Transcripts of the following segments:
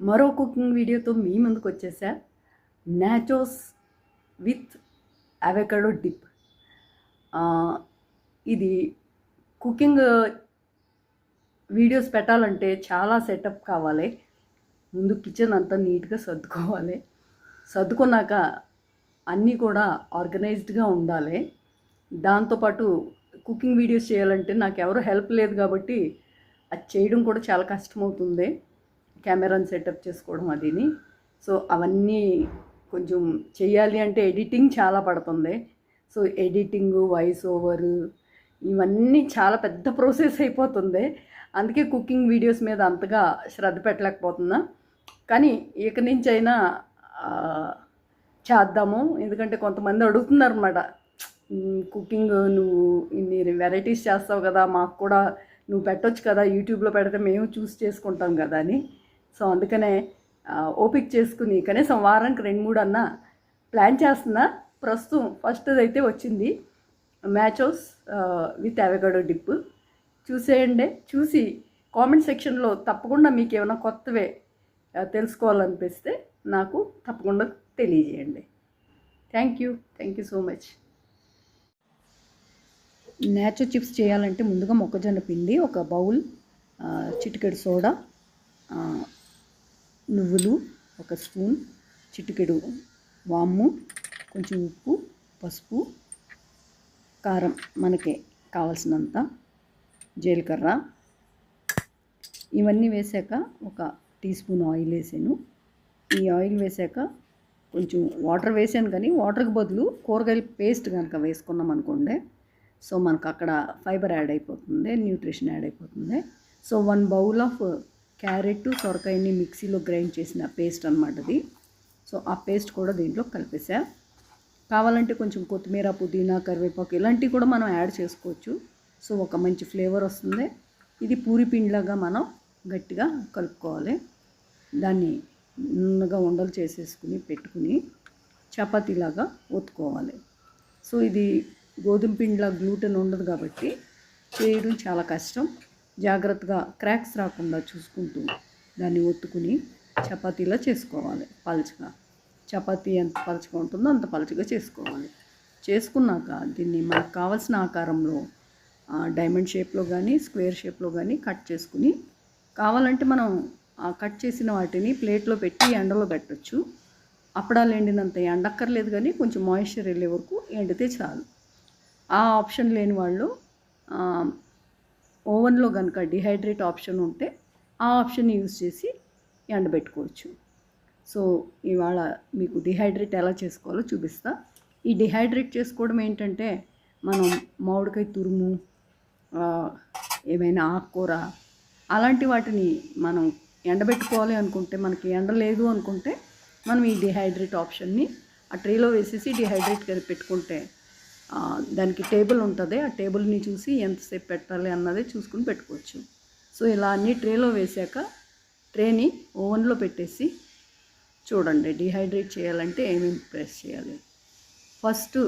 మరో కుకింగ్ వీడియోతో మీ ముందుకు వచ్చేసా. నాచోస్ విత్ అవెకాడో డిప్ ఇది కుకింగ్ వీడియోస్ పెట్టాలంటే చాలా సెటప్ కావాలి. ముందు కిచెన్ అంతా నీట్గా సర్దుకోవాలి. సర్దుకున్నాక అన్నీ కూడా ఆర్గనైజ్డ్గా ఉండాలి. దాంతోపాటు కుకింగ్ వీడియోస్ చేయాలంటే నాకు ఎవరు హెల్ప్ లేదు కాబట్టి అది చేయడం కూడా చాలా కష్టమవుతుంది. కెమెరాను సెటప్ చేసుకోవడం అదిని. సో అవన్నీ కొంచెం చేయాలి అంటే ఎడిటింగ్ చాలా పడుతుంది. సో ఎడిటింగ్ వాయిస్ ఓవర్ ఇవన్నీ చాలా పెద్ద ప్రాసెస్ అయిపోతుంది. అందుకే కుకింగ్ వీడియోస్ మీద అంతగా శ్రద్ధ పెట్టలేకపోతున్నా. కానీ ఇక నుంచి అయినా చేద్దాము. ఎందుకంటే కొంతమంది అడుగుతున్నారు అనమాట కుకింగ్ నువ్వు ఇన్ని వెరైటీస్ చేస్తావు కదా మాకు కూడా నువ్వు పెట్టొచ్చు కదా యూట్యూబ్లో పెడితే మేము చూస్ చేసుకుంటాం కదా అని. సో అందుకనే ఓపిక చేసుకుని కనీసం వారానికి రెండు మూడు అన్న ప్లాన్ చేస్తున్నా. ప్రస్తుతం ఫస్ట్ అయితే వచ్చింది మ్యాచోస్ విత్ అవెగాడో డిప్. చూసేయండి. చూసి కామెంట్ సెక్షన్లో తప్పకుండా మీకు ఏమైనా కొత్తవే తెలుసుకోవాలనిపిస్తే నాకు తప్పకుండా తెలియజేయండి. Thank you. Thank you so much. Nature chips చేయాలంటే ముందుగా మొక్కజొన్న పిండి ఒక బౌల్ చిటికెడు సోడా నువ్వులు ఒక స్పూన్ చిటికెడు వాము కొంచెం ఉప్పు పసుపు కారం మనకి కావలసినంత జీలకర్ర. ఇవన్నీ వేసాక ఒక టీ స్పూన్ ఆయిల్ వేసాను. ఈ ఆయిల్ వేసాక కొంచెం వాటర్ వేసాను కానీ వాటర్కి బదులు కూరగాయల పేస్ట్ కనుక వేసుకున్నాం అనుకోండి. సో మనకు అక్కడ ఫైబర్ యాడ్ అయిపోతుంది న్యూట్రిషన్ యాడ్ అయిపోతుంది. So one bowl of carrot సొరకాయని మిక్సీలో గ్రైండ్ చేసిన పేస్ట్ అనమాట అది. సో ఆ పేస్ట్ కూడా దీంట్లో కలిపేసా. కావాలంటే కొంచెం కొత్తిమీర పుదీనా కరివేపాకు ఇలాంటివి కూడా మనం యాడ్ చేసుకోవచ్చు. సో ఒక మంచి ఫ్లేవర్ వస్తుంది. ఇది పూరి పిండిలాగా మనం గట్టిగా కలుపుకోవాలి. దాన్ని నున్నగా ఉండలు చేసేసుకుని పెట్టుకుని చపాతీలాగా ఒత్తుకోవాలి. సో ఇది గోధుమ పిండిలా గ్లూటెన్ ఉండదు కాబట్టి చేయడం చాలా కష్టం. జాగ్రత్తగా క్రాక్స్ రాకుండా చూసుకుంటూ దాన్ని ఒత్తుకుని చపాతీలా చేసుకోవాలి. పలచగా. చపాతీ ఎంత పలచగా ఉంటుందో అంత పలచగా చేసుకోవాలి. చేసుకున్నాక దీన్ని మనకు కావాల్సిన ఆకారంలో డైమండ్ షేప్లో కానీ స్క్వేర్ షేప్లో కానీ కట్ చేసుకుని కావాలంటే మనం కట్ చేసిన వాటిని ప్లేట్లో పెట్టి ఎండలో పెట్టొచ్చు. అప్పడాలు ఎండినంత ఎండక్కర్లేదు కానీ కొంచెం మాయిశ్చర్ వెళ్ళే వరకు ఎండితే చాలు. ఆ ఆప్షన్ లేని వాళ్ళు ఓవెన్లో కనుక డిహైడ్రేట్ ఆప్షన్ ఉంటే ఆ ఆప్షన్ యూజ్ చేసి ఎండబెట్టుకోవచ్చు. సో ఇవాళ మీకు డిహైడ్రేట్ ఎలా చేసుకోవాలో చూపిస్తా. ఈ డిహైడ్రేట్ చేసుకోవడం ఏంటంటే మనం మామిడికాయ తురుము ఏమైనా ఆకుకూర అలాంటి వాటిని మనం ఎండబెట్టుకోవాలి అనుకుంటే మనకి ఎండ లేదు అనుకుంటే మనం ఈ డిహైడ్రేట్ ఆప్షన్ని ఆ ట్రేలో వేసేసి డిహైడ్రేట్ పెట్టుకుంటే దానికి టేబుల్ ఉంటుంది. ఆ టేబుల్ని చూసి ఎంతసేపు పెట్టాలి అన్నది చూసుకుని పెట్టుకోవచ్చు. సో ఇలా అన్ని ట్రేలో వేసాక ట్రేని ఓవెన్లో పెట్టేసి చూడండి డిహైడ్రేట్ చేయాలంటే ఏమేమి ప్రెస్ చేయాలి. ఫస్ట్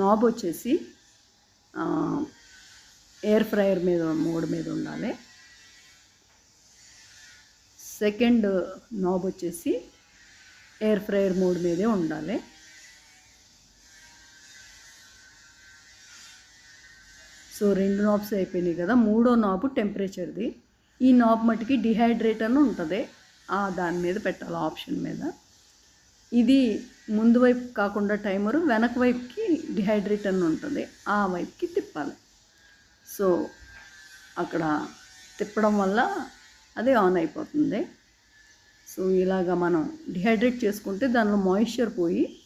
నాబ్ వచ్చేసి ఎయిర్ ఫ్రైయర్ మీద మోడ్ మీద ఉండాలి. సెకండ్ నాబ్ వచ్చేసి ఎయిర్ ఫ్రైయర్ మోడ్ మీదే ఉండాలి. సో రెండు నాబ్స్ అయిపోయినాయి కదా మూడో నాబు టెంపరేచర్ది ఈ నాబ్ మటుకి డిహైడ్రేట్ అని ఉంటుంది. ఆ దాని మీద పెట్టాలి ఆప్షన్ మీద. ఇది ముందు వైపు కాకుండా టైమరు వెనక వైపుకి డిహైడ్రేట్ అని ఉంటుంది. ఆ వైపుకి తిప్పాలి. సో అక్కడ తిప్పడం వల్ల అది ఆన్ అయిపోతుంది. సో ఇలాగా మనం డిహైడ్రేట్ చేసుకుంటే దానిలో మాయిశ్చర్ పోయి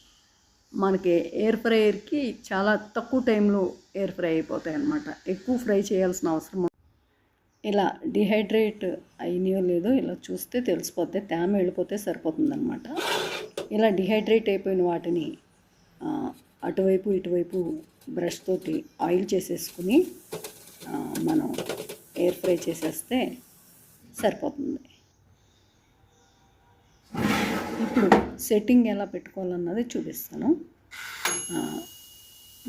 మనకి ఎయిర్ ఫ్రైయర్కి చాలా తక్కువ టైంలో ఎయిర్ ఫ్రై అయిపోతాయి అన్నమాట ఎక్కువ ఫ్రై చేయాల్సిన అవసరం ఇలా డిహైడ్రేట్ అయినాయో లేదో ఇలా చూస్తే తెలిసిపోతే తేమ వెళ్ళిపోతే సరిపోతుందన్నమాట. ఇలా డిహైడ్రేట్ అయిపోయిన వాటిని అటువైపు ఇటువైపు బ్రష్ తోటి ఆయిల్ చేసేసుకుని మనం ఎయిర్ ఫ్రై చేసేస్తే సరిపోతుంది. సెట్టింగ్ ఎలా పెట్టుకోవాలన్నది చూపిస్తాను.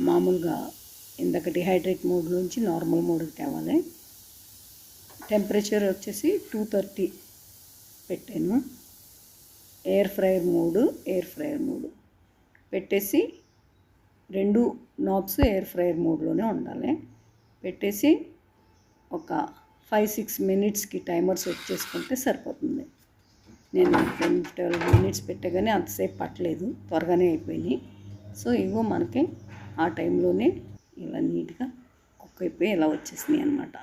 మామూలుగా ఇందాక డిహైడ్రేట్ మోడ్ నుంచి నార్మల్ మోడ్కి తేవాలి. టెంపరేచర్ వచ్చేసి టూ థర్టీ పెట్టాను. ఎయిర్ ఫ్రైయర్ మూడు ఎయిర్ ఫ్రైయర్ మూడు పెట్టేసి రెండు నాబ్స్ ఎయిర్ ఫ్రైయర్ మోడ్లోనే ఉండాలి. పెట్టేసి ఒక ఫైవ్ సిక్స్ మినిట్స్కి టైమర్ సెట్ చేసుకుంటే సరిపోతుంది. నేను టెన్ ట్వెల్వ్ మినిట్స్ పెట్టగానే అంతసేపు పట్టలేదు త్వరగానే అయిపోయినాయి. సో ఇగో మనకి ఆ టైంలోనే ఇలా నీట్గా కుక్ అయిపోయి ఇలా వచ్చేసినాయి అనమాట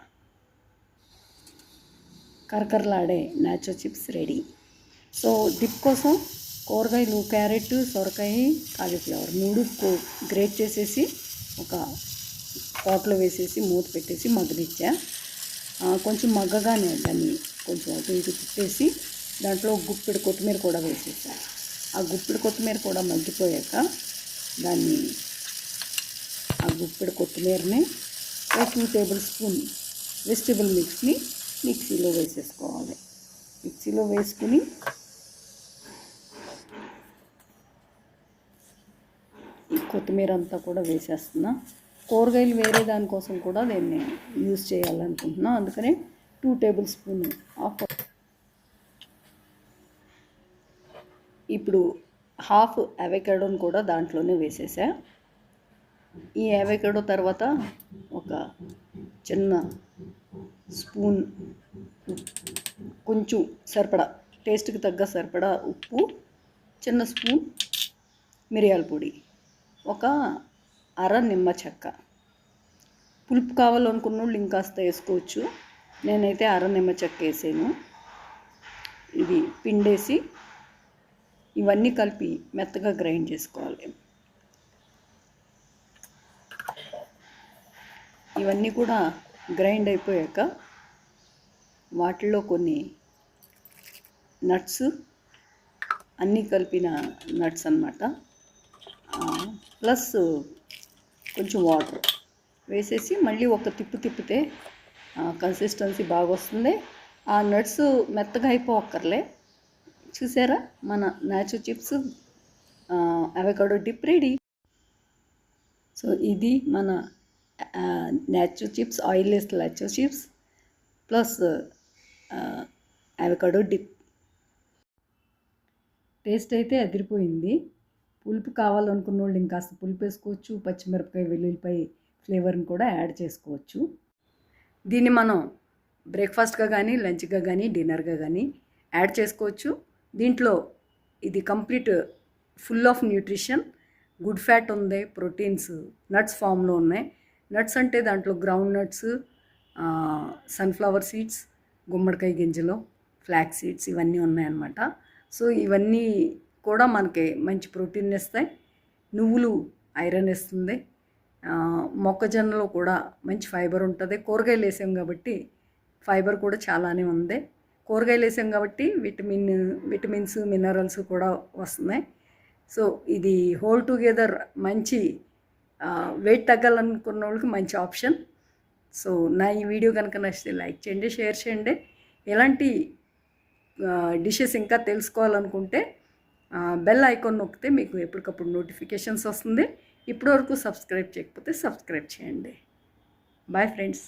కరకరలాడే nacho chips ready. So dip కోసం కూరగాయలు క్యారెట్ సొరకాయ కాలీఫ్లవర్ మూడు గ్రేట్ చేసేసి ఒక పాట్లో వేసేసి మూత పెట్టేసి మగ్గనిచ్చా. కొంచెం మగ్గగానే దాన్ని కొంచెం అటు ఇటు తిప్పేసి దాంట్లో గుప్పిడి కొత్తిమీర కూడా వేసేసాను ఆ గుప్పిడి కొత్తిమీర కూడా మగ్గిపోయాక దాన్ని ఆ గుప్పిడి కొత్తిమీరని ఒక టూ టేబుల్ స్పూన్ వెజిటేబుల్ మిక్స్ని మిక్సీలో వేసేసుకోవాలి. మిక్సీలో వేసుకుని కొత్తిమీర అంతా కూడా వేసేస్తున్నా. కూరగాయలు వేరే దానికోసం కూడా దీన్ని యూజ్ చేయాలనుకుంటున్నా. అందుకనే టూ టేబుల్ స్పూన్ ఆఫ్ ఇప్పుడు హాఫ్ అవకాడోని కూడా దాంట్లోనే వేసేసా. ఈ అవకాడో తర్వాత ఒక చిన్న స్పూన్ కొంచెం సరిపడా టేస్ట్కి తగ్గ సరిపడా ఉప్పు చిన్న స్పూన్ మిరియాల పొడి ఒక అర నిమ్మ చెక్క. పులుపు కావాలనుకున్న వాళ్ళు ఇంకాస్త వేసుకోవచ్చు. నేనైతే అర నిమ్మ చెక్క వేసాను. ఇది పిండేసి ఇవన్నీ కలిపి మెత్తగా గ్రైండ్ చేసుకోవాలి. ఇవన్నీ కూడా గ్రైండ్ అయిపోయాక వాటిలో కొన్ని నట్స్ అన్నీ కలిపిన నట్స్ అన్నమాట. ప్లస్ కొంచెం వాటర్ వేసేసి మళ్ళీ ఒక తిప్పు తిప్పితే కన్సిస్టెన్సీ బాగా వస్తుంది ఆ నట్స్ మెత్తగా అయిపోక్కర్లే చూసారా? మన nacho chips avocado dip ready so ఇది మన nacho chips oilless లాచో chips plus avocado dip taste అయితే అదిరిపోయింది. పులుపు కావాలనుకున్న వాళ్ళు ఇంకాస్త పులుపు వేసుకోవచ్చు పచ్చిమిరపకాయ వెల్లుల్లిపాయ ఫ్లేవర్ని కూడా యాడ్ చేసుకోవచ్చు. దీన్ని మనం బ్రేక్ఫాస్ట్గా కానీ లంచ్గా కానీ డిన్నర్గా కానీ యాడ్ చేసుకోవచ్చు. దీంట్లో ఇది complete full of nutrition. Good fat ఉంది ప్రోటీన్స్ నట్స్ ఫామ్లో ఉన్నాయి. నట్స్ అంటే దాంట్లో గ్రౌండ్ నట్స్ సన్ఫ్లవర్ సీడ్స్ గుమ్మడికాయ గింజలు ఫ్లాక్ సీడ్స్ ఇవన్నీ ఉన్నాయన్నమాట. సో ఇవన్నీ కూడా మనకి మంచి ప్రోటీన్ ఇస్తాయి. నువ్వులు ఐరన్ ఇస్తుంది. మొక్కజొన్నలో కూడా మంచి ఫైబర్ ఉంటుంది. కూరగాయలు వేసాం కాబట్టి ఫైబర్ కూడా చాలానే ఉంది. కూరగాయలు వేసాం కాబట్టి విటమిన్ విటమిన్స్ మినరల్స్ కూడా వస్తున్నాయి. సో ఇది హోల్ టుగెదర్ మంచి వెయిట్ తగ్గాలనుకున్న వాళ్ళకి మంచి ఆప్షన్. సో నా ఈ వీడియో కనుక నచ్చితే లైక్ చేయండి షేర్ చేయండి. ఎలాంటి డిషెస్ ఇంకా తెలుసుకోవాలనుకుంటే బెల్ ఐకాన్ నొక్కితే మీకు ఎప్పటికప్పుడు నోటిఫికేషన్స్ వస్తుంది. ఇప్పటివరకు సబ్స్క్రైబ్ చేయకపోతే సబ్స్క్రైబ్ చేయండి. Bye friends.